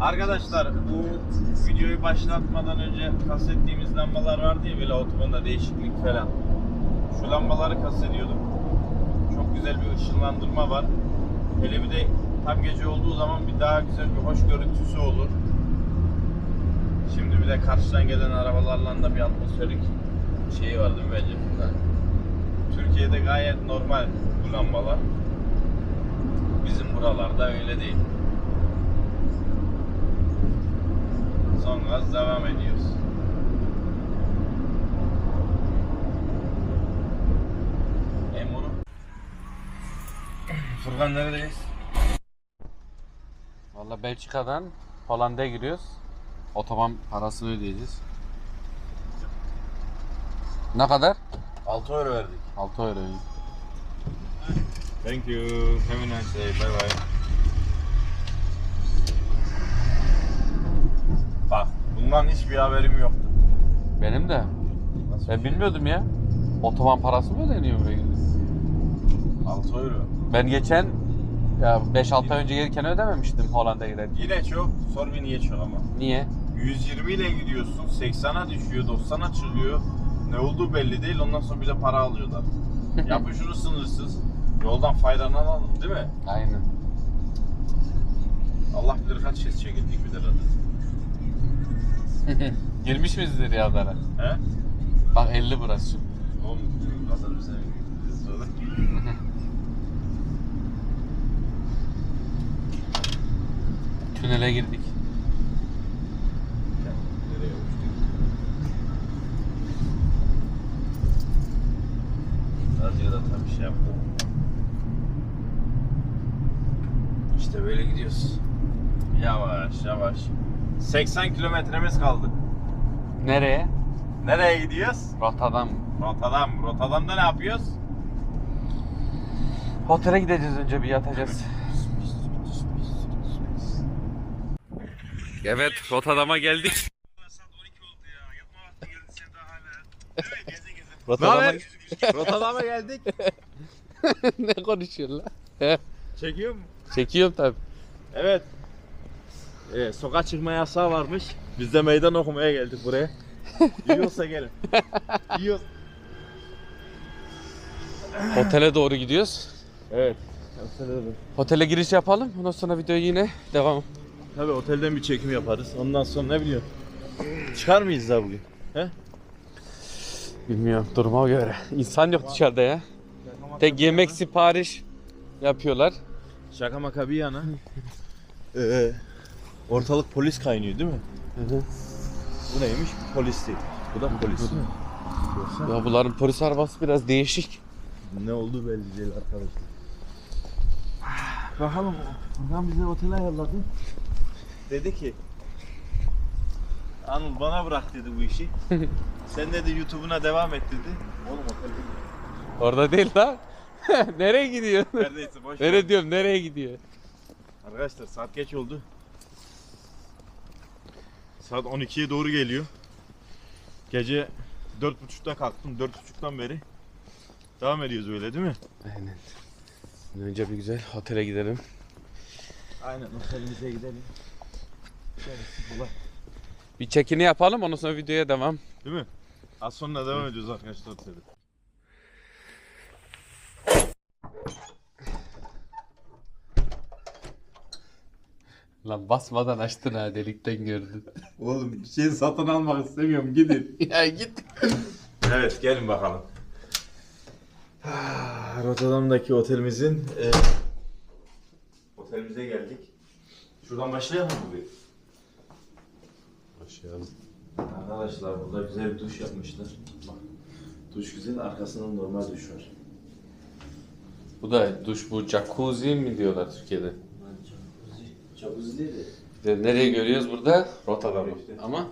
Arkadaşlar bu videoyu başlatmadan önce kastettiğimiz lambalar vardı ya böyle otobanda değişiklik falan. Şu lambaları kastediyordum. Çok güzel bir ışınlandırma var. Hele bir de tam gece olduğu zaman bir daha güzel bir hoş görüntüsü olur. Şimdi bir de karşıdan gelen arabalarla da bir atmosferik şeyi var değil mi bence? Türkiye'de gayet normal bu lambalar. Bizim buralarda öyle değil. Son gaz devam ediyoruz. Emurum. Furkan neredeyiz? Valla Belçika'dan Hollanda'ya giriyoruz. Otoban parasını ödeyeceğiz. Ne kadar? 6 euro verdik. 6 euro. Thank you. Have a nice day. Bye bye. Bak bundan hiçbir haberim yoktu. Benim de. Nasıl Ben bilmiyordum ya. Otoban parası mı ödeniyor buraya gidiyoruz? 6 euro. Ben geçen ya 5-6 ay önce gelirken ödememiştim Hollanda'ya giderken. Yine çok. Sor bir niye çok ama. Niye? 120 ile gidiyorsun. 80'a düşüyor. 90'a çıkıyor. Ne olduğu belli değil. Ondan sonra bize para alıyorlar. Yapın şunu sınırsız. Yoldan faydalanalım değil mi? Aynen. Allah bilir kaç kez çekildik bir de. Girmiş miyiz Riyadlara? He? Bak 50 burası şimdi. Oğlum kadar bize. Tünele girdik. Radyoda tabii şey yaptı. İşte böyle gidiyoruz. Yavaş yavaş. 80 kilometremiz kaldı. Nereye? Nereye gidiyoruz? Rotterdam. Rotterdam. Rotterdam'da ne yapıyoruz? Otele gideceğiz önce bir yatacağız. Evet Rotterdam'a geldik. Rotterdam'a Rotterdam'a geldik. ne konuşuyorsun lan? Çekiyor mu? Çekiyorum tabi. Evet. Ee, sokağa çıkma yasağı varmış. Biz de meydan okumaya geldik buraya. Yiyorsa gelin. Yiyoruz. Otele doğru gidiyoruz. Evet. Otele giriş yapalım. Ondan sonra video yine devam. Tabii otelden bir çekim yaparız. Ondan sonra ne biliyorsun? Çıkar mıyız daha bugün? He? Bilmiyorum duruma göre. İnsan yok dışarıda ya. Tek yemek sipariş yapıyorlar. Şaka maka bir yana. Ee, ortalık polis kaynıyor değil mi? Bu neymiş? Polis değil. Bu da polis Ya bunların polis arabası biraz değişik. ne oldu belli değil arkadaşlar. Bakalım buradan bize otele ayarladı. Dedi ki Anıl bana bırak dedi bu işi. Sen dedi YouTube'una devam et dedi. Oğlum otel değil. Orada değil lan. nereye gidiyor? Neredeyse boş ver. Nereye diyorum nereye gidiyor? Arkadaşlar saat geç oldu. Saat 12'ye doğru geliyor. Gece 4.30'da kalktım. 4.30'dan beri devam ediyoruz öyle değil mi? Aynen. Önce bir güzel otele gidelim. Aynen otelimize gidelim. Bir çekini yapalım ondan sonra videoya devam. Değil mi? Az sonra devam ediyoruz arkadaşlar otelde. Lan basmadan açtın ha delikten gördün. Oğlum bir şey satın almak istemiyorum gidin. ya git. Evet gelin bakalım. Ah, Rotterdam'daki otelimizin e, otelimize geldik. Şuradan başlayalım mı bugün? Başlayalım. Arkadaşlar burada güzel bir duş yapmışlar. Bak. Duş güzel, arkasında normal duş var. Bu da duş bu jacuzzi mi diyorlar Türkiye'de. De. De nereye görüyoruz burada? Rotterdam'ı. İşte. Ama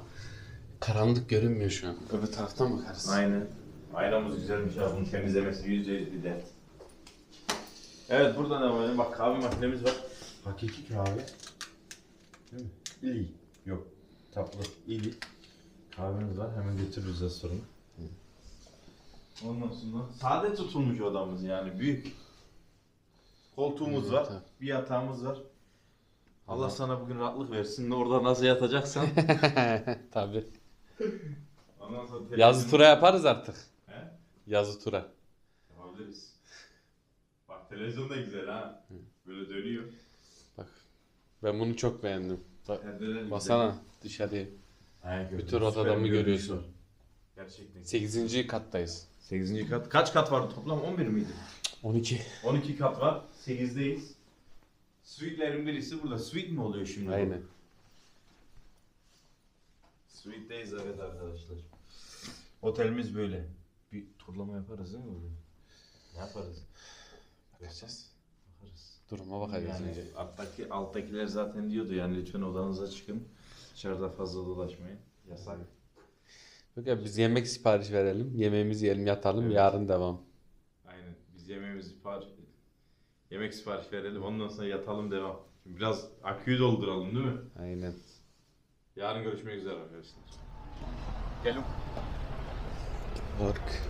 karanlık görünmüyor şu an. Öbür taraftan bakarız. Aynen. Aynamız güzelmiş ya, bunu temizlemesi yüzde yüz bir dert. Evet burada ne var? Bak kahve makinemiz var. Hakiki kahve. Değil mi? İyi. Yok. Tatlı. İyi. Kahvemiz var. Hemen getiririz az sonra. Ondan sonra sade tutulmuş odamız yani büyük. Koltuğumuz Evet, var. tabii. Bir yatağımız var. Allah sana bugün rahatlık versin. Orada nasıl yatacaksan. Tabii. Ondan sonra Yazı tura yaparız artık. He? Yazı tura. Yapabiliriz. Bak televizyon da güzel ha. Böyle dönüyor. Bak. Ben bunu çok beğendim. Bak, Perdeler basana dışarıya. güzel. Bütün rotadan görüyorsun. Gerçekten. 8. kattayız. 8. kat. Kaç kat vardı toplam? 11 miydi? 12. 12 kat var. 8'deyiz. Suite'lerin birisi burada. Suite mi oluyor şimdi? Aynen. Suite'deyiz evet arkadaşlar. Otelimiz böyle. Bir turlama yaparız değil mi böyle? Ne yaparız? Bakacağız. Bakarız. Duruma bakacağız Yani önce. alttaki, alttakiler zaten diyordu yani lütfen odanıza çıkın. Dışarıda fazla dolaşmayın. Yasak. Yok ya biz yemek sipariş verelim. Yemeğimizi yiyelim yatalım. Evet. Yarın devam. Aynen. Biz yemeğimizi sipariş Yemek sipariş verelim. Ondan sonra yatalım devam. Şimdi biraz aküyü dolduralım değil mi? Aynen. Yarın görüşmek üzere arkadaşlar. Gelin. Work.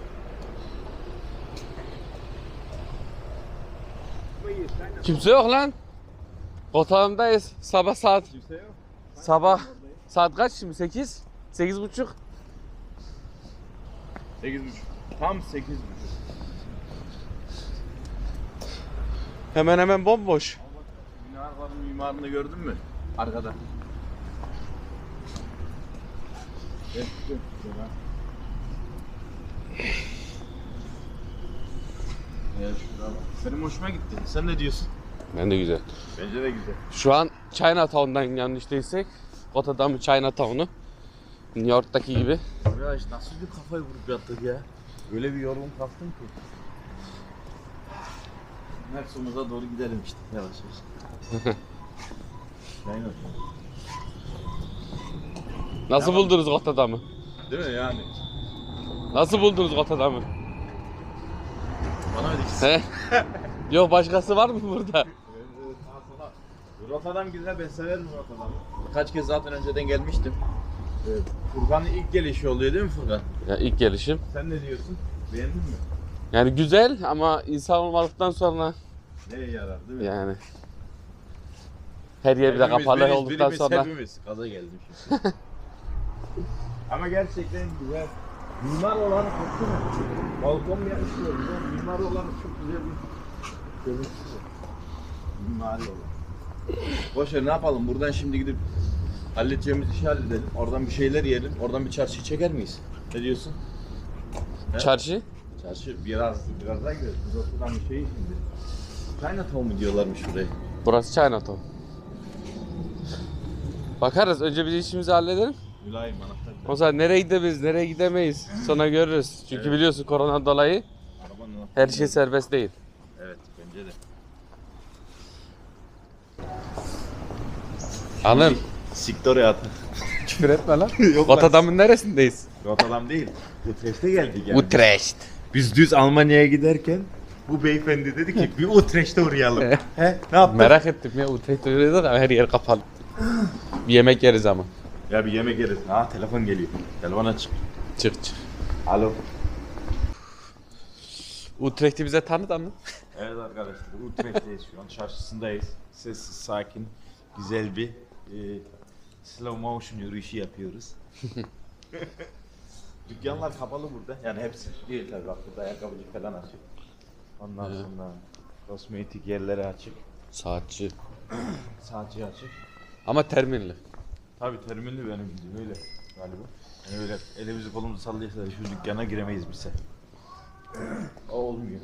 Kimse yok lan. Otağımdayız. Sabah saat. Kimse yok. Sabah saat kaç şimdi? 8? 8 buçuk. 8.30. Tam 8.30. Hemen hemen bomboş. Minarların mimarını gördün mü? Arkada. Benim hoşuma gitti. Sen ne diyorsun? Ben de güzel. Bence de güzel. Şu an Chinatown'dan yanlış değilsek. Rotterdam'ın Chinatown'u. New York'taki gibi. İşte nasıl bir kafayı vurup yattık ya? Öyle bir yorgun kalktım ki. Mersum'uza doğru gidelim işte yavaş yavaş. Aynen. Nasıl buldunuz Rotterdam'ı? Değil mi yani? Nasıl buldunuz Rotterdam'ı? Bana öyle He? Yok başkası var mı burada? Rotterdam güzel ben severim Rotterdam'ı. Birkaç kez zaten önceden gelmiştim. Evet. Furkan'ın ilk gelişi oluyor değil mi Furkan? Ya ilk gelişim. Sen ne diyorsun? Beğendin mi? Yani güzel ama insan olmadıktan sonra Neye yarar değil mi? yani her yer bir de Hepimiz kapalı biriz, olduktan birimiz, sonra Hepimiz. Gaza geldim şimdi. Ama gerçekten güzel. Mimar olarak mi? Balkon yapmışlar güzel. Mimar olarak çok güzel bir görüntüsü var. Mimari olarak. Boşver ne yapalım buradan şimdi gidip halledeceğimiz işi halledelim. Oradan bir şeyler yiyelim. Oradan bir çarşı çeker miyiz? Ne diyorsun? He? çarşı Çarşı biraz biraz daha gideriz. Biz oturan bir şey şimdi. Chinatown mu diyorlarmış buraya? burası Chinatown. Bakarız önce biz işimizi halledelim. Mülayim anahtar. O zaman nereye gidebiliriz, nereye gidemeyiz sonra görürüz. Çünkü Evet. biliyorsun korona dolayı Arabanın anahtarı. her şey serbest değil. Evet bence de. Anıl Siktir hayatı. küfür etme lan. Yok lan. Rotterdam'ın neresindeyiz? Rotterdam değil. Utrecht'e geldik yani. Utrecht. Biz düz Almanya'ya giderken bu beyefendi dedi ki bir Utrecht'e uğrayalım. He? Ne yaptık? Merak ettim ya Utrecht'te yürüyorduk ama her yer kapalı. Bir yemek yeriz ama. Ya bir yemek yeriz. Ha telefon geliyor. Telefon açık. Çık çık. Alo. Utrecht'i bize tanıt Anıl. Evet arkadaşlar Utrecht'teyiz şu an. Çarşısındayız. Sessiz, sakin, güzel bir e, slow motion yürüyüşü yapıyoruz. Dükkanlar kapalı burada. Yani hepsi değil tabii bak burada ayakkabıcı falan açık. Ondan Evet. sonra kosmetik yerleri açık. Saatçi. Saatçi açık. Ama terminli. Tabii terminli benim bildiğim öyle galiba. Yani öyle elimizi kolumuzu sallayırsa şu dükkana giremeyiz bize. o olmuyor.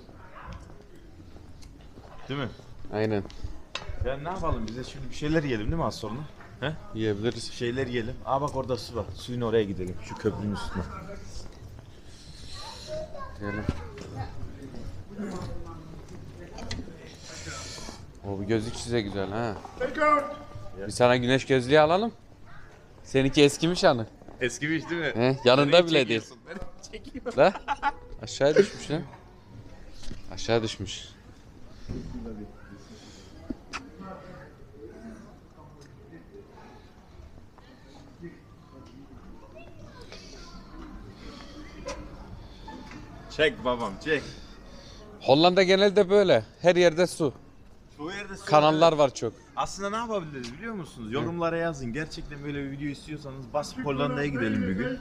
Değil mi? Aynen. Ya ne yapalım bize şimdi bir şeyler yiyelim değil mi az sonra? He? Yiyebiliriz. Bir şeyler yiyelim. Aa bak orada su var. Suyun oraya gidelim. Şu köprünün üstüne. Diyelim. Bu gözlük size güzel ha. Bir sana güneş gözlüğü alalım. Seninki eskimiş Anıl. Eski bir iş değil mi? He, yanında bile değil. La aşağıya düşmüş lan. Aşağı düşmüş. Çek babam çek. Hollanda genelde böyle. Her yerde su. De kanallar var çok. Aslında ne yapabiliriz biliyor musunuz? Yorumlara yazın. Gerçekten böyle bir video istiyorsanız basıp Hollanda'ya gidelim bir gün.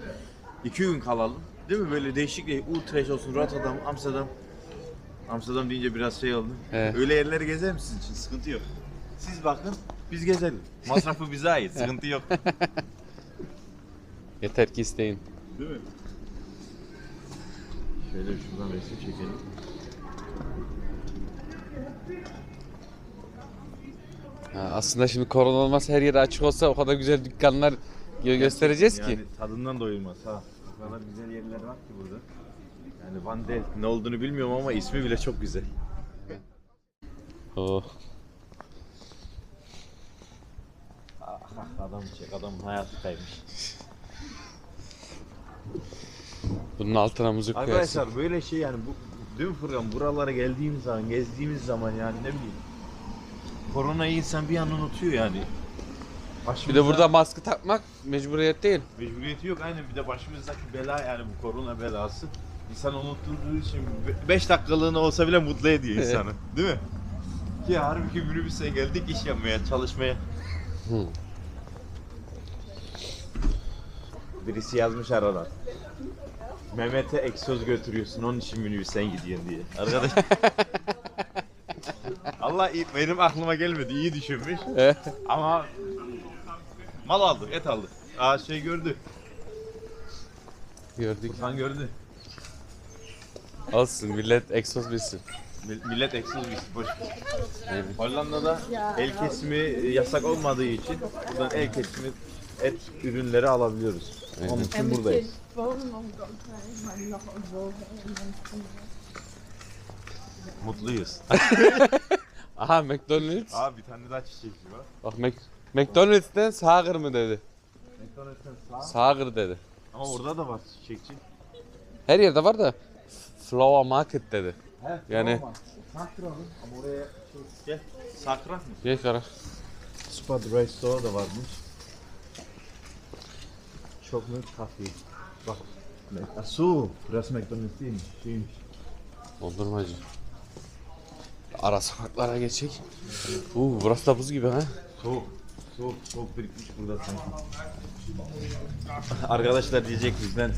İki gün kalalım. Değil mi? Böyle değişik bir Utrecht olsun, Rotterdam, Amsterdam. Amsterdam deyince biraz şey oldu. He. Öyle yerleri gezer misiniz için? Sıkıntı yok. Siz bakın, biz gezelim. Masrafı bize ait, sıkıntı yok. Yeter ki isteyin. Değil mi? Şöyle şuradan resim çekelim. Ha, aslında şimdi korona olmasa her yer açık olsa o kadar güzel dükkanlar gö- göstereceğiz yani ki. tadından doyulmaz ha. O kadar güzel yerler var ki burada. Yani Van Del ne olduğunu bilmiyorum ama ismi bile çok güzel. Oh. Ah, ah, adam çek, adam hayatı kaymış. Bunun altına müzik koyarsın. Arkadaşlar böyle şey yani bu mi Furkan? Buralara geldiğimiz zaman, gezdiğimiz zaman yani ne bileyim. Koronayı insan bir an unutuyor yani. Bir de burada maske takmak mecburiyet değil. mecburiyeti yok aynen bir de başımızdaki bela yani bu korona belası. İnsan unutturduğu için 5 dakikalığına olsa bile mutlu ediyor Evet. insanı. Değil mi? Ki harbi ki minibüse geldik iş yapmaya, çalışmaya. Hı. Birisi yazmış aradan. Mehmet'e egzoz götürüyorsun onun için minibüsten gidiyorsun diye. Arkadaş. İyi- benim aklıma gelmedi. iyi düşünmüş. Ama mal aldık, et aldık. Aa şey gördü. Gördük. Furkan gördü. Olsun millet egzoz bilsin. Mil- Millet egzoz bir boş. Hollanda'da el kesimi yasak olmadığı için buradan el kesimi et ürünleri alabiliyoruz. Onun için buradayız. maar nog Mutluyuz. Aha McDonald's. Aa bir tane daha çiçekçi var. Bak Mac McDonald's'ten sağır mı dedi. McDonald's'ın sağ. Sağır dedi. Ama orada da var çiçekçi. Her yerde var da Flower Market dedi. He, Yani- tamam. Sakralım ama oraya şey, gel. Sakra mı? Gel kara. Spa Dry Store da varmış. Chocolate Coffee. Bak. Aa, su. Burası McDonald's değilmiş. Şeymiş. Dondurmacı. Ara sokaklara geçecek. Uuu burası da buz gibi ha. Soğuk. Soğuk. Soğuk birikmiş burada sanki. Arkadaşlar diyecek bizden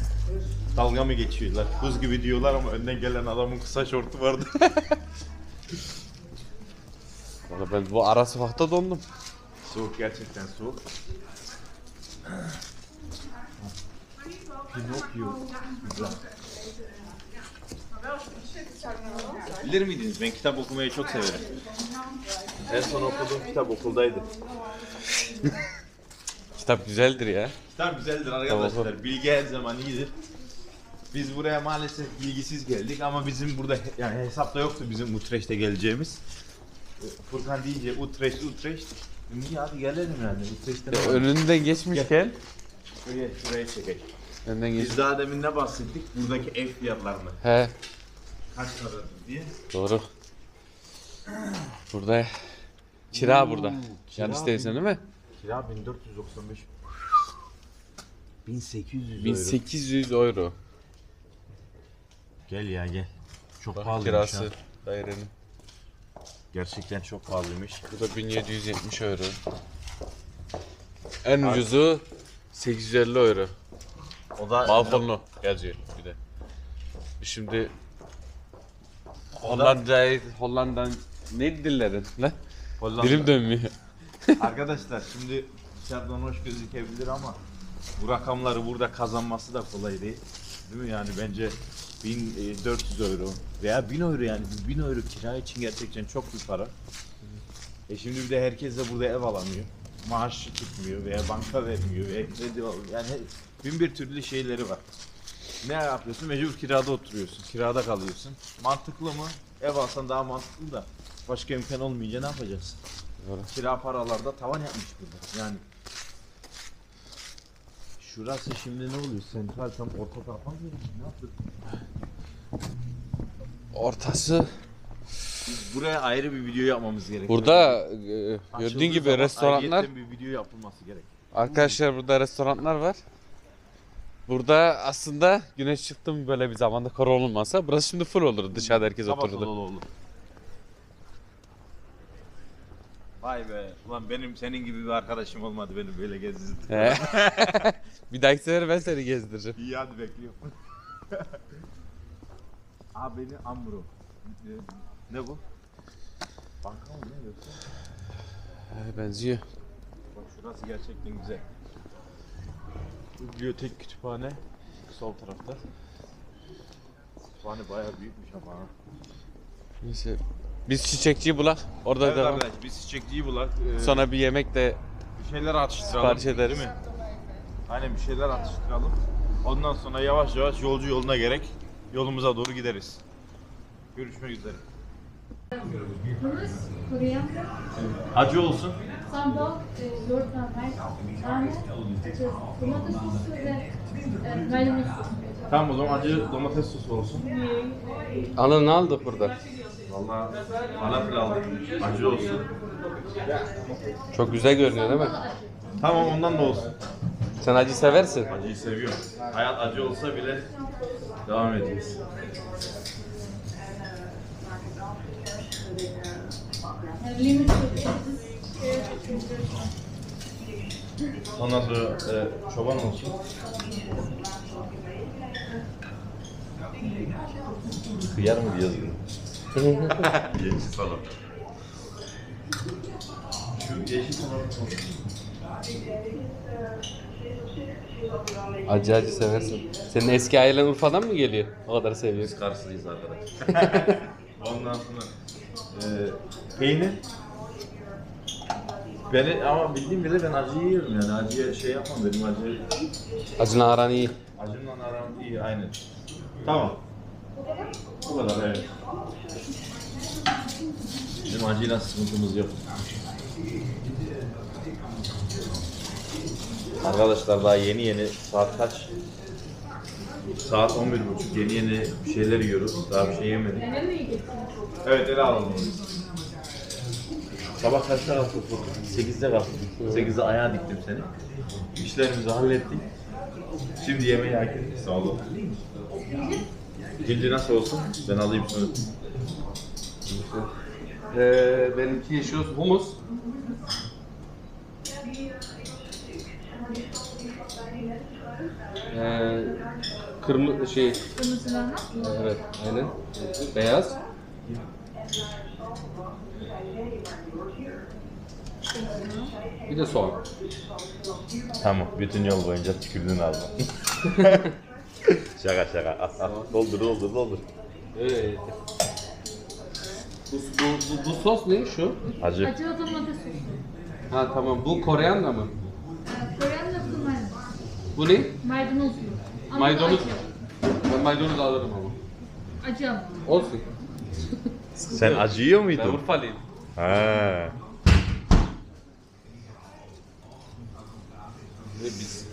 dalga mı geçiyorlar? Buz gibi diyorlar ama önden gelen adamın kısa şortu vardı. Valla ben bu ara sokakta dondum. soğuk gerçekten soğuk. Pinokyo. Güzel. Bilir miydiniz? Ben kitap okumayı çok severim. En son okuduğum kitap okuldaydı. Kitap güzeldir ya. Kitap güzeldir arkadaşlar. Bilgi her zaman iyidir. Biz buraya maalesef bilgisiz geldik ama bizim burada yani hesapta yoktu bizim Utrecht'e geleceğimiz. Furkan deyince Utrecht, Utrecht. İyi hadi gelelim yani. Utrecht'te ne var? Önünden geçmişken Şuraya, şuraya çekelim. önden geç. Biz daha demin ne bahsettik? Buradaki ev fiyatlarını. He Kaç paradır diye. doğru. Burada kira burada. kira Yanlış değilsin değil mi? Kira 1495. 1800 euro. 1800 euro. Gel ya gel. Çok Bak pahalıymış kirası ha. dairenin. Gerçekten çok pahalıymış. Bu da 1770 euro. En ucuzu 850 euro. O da Balkonlu yazıyor bir de. Şimdi Hollanda'yı Hollanda'dan ne dillerin lan? Hollanda. Dilim dönmüyor. Arkadaşlar şimdi dışarıdan hoş gözükebilir ama bu rakamları burada kazanması da kolay değil. Değil mi yani bence 1400 euro veya 1000 euro yani 1000 euro kira için gerçekten çok bir para. E şimdi bir de herkes de burada ev alamıyor. Maaş tutmuyor veya banka vermiyor veya kredi alıyor. Yani bin bir türlü şeyleri var. Ne yapıyorsun? Mecbur kirada oturuyorsun. Kirada kalıyorsun. Mantıklı mı? Ev alsan daha mantıklı da. Başka imkan olmayınca ne yapacaksın? Doğru. Kira paralarda tavan yapmış burada. Yani Şurası şimdi ne oluyor? Sentral tam orta tarafa mı? Ne yaptın? Ortası Buraya ayrı bir video yapmamız gerekiyor. burada e, Açıldığı gördüğün gibi zaman restoranlar ayrıyetten bir video yapılması gerek. arkadaşlar burada restoranlar var. Burada aslında güneş çıktı mı böyle bir zamanda korona olmasa burası şimdi full olur dışarıda herkes Sabah oturdu. dolu olur. Vay be. Ulan benim senin gibi bir arkadaşım olmadı beni böyle gezdirdi. He. bir dahaki sefer ben seni gezdireceğim. İyi hadi bekliyorum. Abi beni Amro. Ne bu? Banka mı ne yoksa? He, benziyor. Bak şurası gerçekten güzel. Bibliotek kütüphane sol tarafta. Kütüphane bayağı büyükmüş ama. ha. Neyse. Biz çiçekçiyi bulak. Orada Evet devam. arkadaş biz çiçekçiyi bulak. Ee, Sonra bir yemek de bir şeyler atıştıralım. Sipariş ederiz. Değil mi? Aynen bir şeyler atıştıralım. Ondan sonra yavaş yavaş yolcu yoluna gerek yolumuza doğru gideriz. Görüşmek üzere. Acı olsun. Yoğurt normal, nane, domates sosu ve e. Tamam o zaman acı domates sosu olsun. Ana ne aldık burada? Vallahi falafel aldık. Acı olsun. Çok güzel görünüyor değil mi? Tamam ondan da olsun. Sen acı seversin. Acıyı seviyorum. Hayat acı olsa bile devam edeceğiz. Sosu. Ondan sonra e, çoban olsun. Kıyar mı yazıyor. Yeşil salam. Şu yeşil salam olsun. Acı acı seversin. Senin eski ailen Urfa'dan mı geliyor? O kadar seviyorsun. Biz Karslıyız arkadaş. Ondan sonra e, peynir. Beni ama bildiğim bile ben acı yiyorum yani acıya şey yapmam benim acı Acına aran iyi. acımla aram iyi aynen. Tamam. Bu kadar evet. Bizim acıyla sıkıntımız yok. Arkadaşlar daha yeni yeni saat kaç? Saat 11.30 yeni yeni bir şeyler yiyoruz. Daha bir şey yemedik. Evet ele alalım. Sabah kaçta kalktık? 8'de kalktık. 8'de ayağa diktim seni. İşlerimizi hallettik. Şimdi yemeği hak ettik. Sağ olun. İkinci nasıl olsun? Ben alayım şunu. Ee, benimki olsun. Humus. Ee, kırmızı şey, Kırmızı lahana. evet aynen. Beyaz. Bir de soğan. Tamam. Bütün yol boyunca tükürdün alma. şaka şaka. Al, al. Doldur doldur doldur. Evet. Bu, bu, bu, bu sos ne şu? Acı. Acı domates sosu. Ha tamam bu koreyanda mı? E, Koriander ve maydanoz. Bu ne? Maydanozlu. Ama Maydanoz. acı. Ben maydanoz alırım ama. Acı ama. Olsun. Sen acı yiyor Ben muydun? Urfalıyım. He. Biz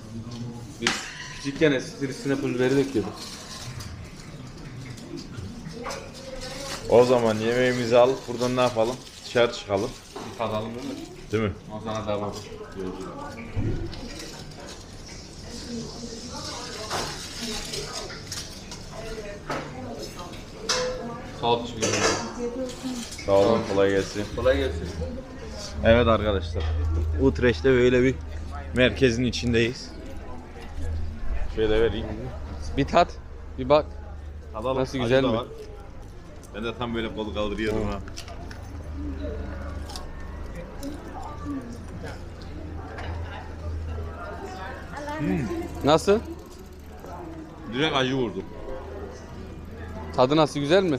biz küçükken esprisine pul biberi döküyorduk. O zaman yemeğimizi alıp buradan ne yapalım? Dışarı çıkalım. Bir tadalım değil mi? Değil mi? O zaman devam. Sağ ol. Sağ olun kolay gelsin. Kolay gelsin. Evet arkadaşlar. Utrecht'te böyle bir merkezin içindeyiz. Şöyle vereyim. Bir tat, bir bak. Tadalım. Nasıl, Acı güzel da mi? var. Ben de tam böyle kol kaldırıyordum ha. Nasıl? Direkt acı vurdu. Tadı nasıl güzel mi?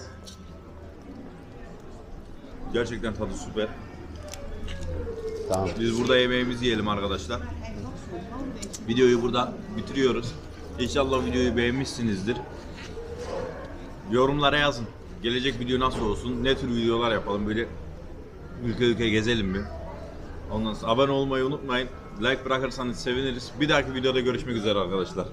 Gerçekten tadı süper. Tamam. Biz burada yemeğimizi yiyelim arkadaşlar. Videoyu burada bitiriyoruz. İnşallah videoyu beğenmişsinizdir. Yorumlara yazın. Gelecek video nasıl olsun? Ne tür videolar yapalım? Böyle ülke ülke gezelim mi? Ondan sonra abone olmayı unutmayın. Like bırakırsanız seviniriz. Bir dahaki videoda görüşmek üzere arkadaşlar.